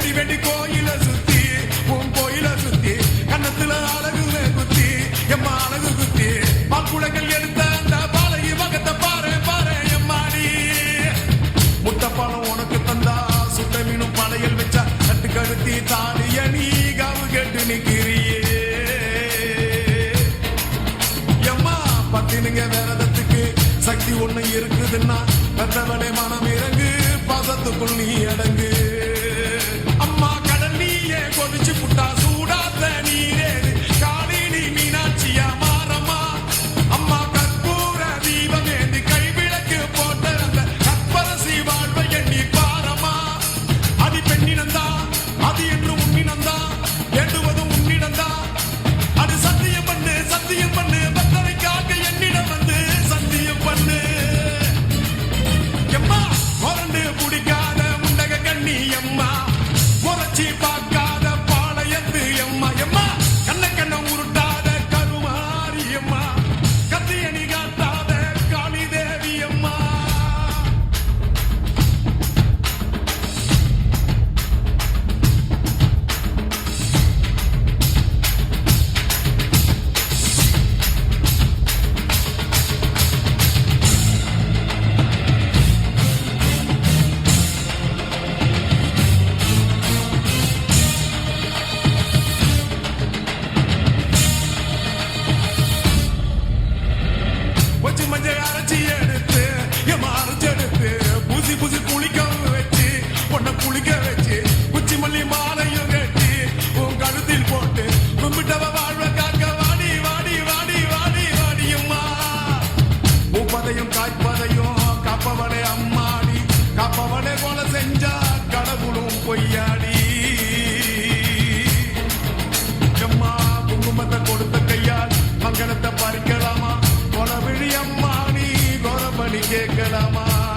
சுத்தி வெண்டி கோயில சுத்தி உன் கோயில சுத்தி கண்ணத்துல அழகு குத்தி எம்மா அழகு குத்தி பால்குளங்கள் எடுத்த அந்த பாலகி மகத்தை பாரு பாரு எம்மாடி முட்டப்பாலம் உனக்கு தந்தா சுட்ட மீனும் படையல் வச்சா கட்டு கழுத்தி தாலிய நீ காவு கேட்டு நிக்கிறியே எம்மா பத்தினுங்க விரதத்துக்கு சக்தி ஒண்ணு இருக்குதுன்னா பெற்றவளே மனம் இறங்கு அரைஞ்சு அரைச்சி எடுத்து என் அரைஞ்சு எடுத்து புசி புசி குளிக்க வச்சு பொண்ணை குளிக்க வச்சு குச்சி மல்லி மாலையும் கட்டி உன் கழுத்தில் போட்டு கும்பிட்டவ வாழ்வ காக்க வாடி வாடி வாடி அம்மாடி காப்பவளே I'm a calamar.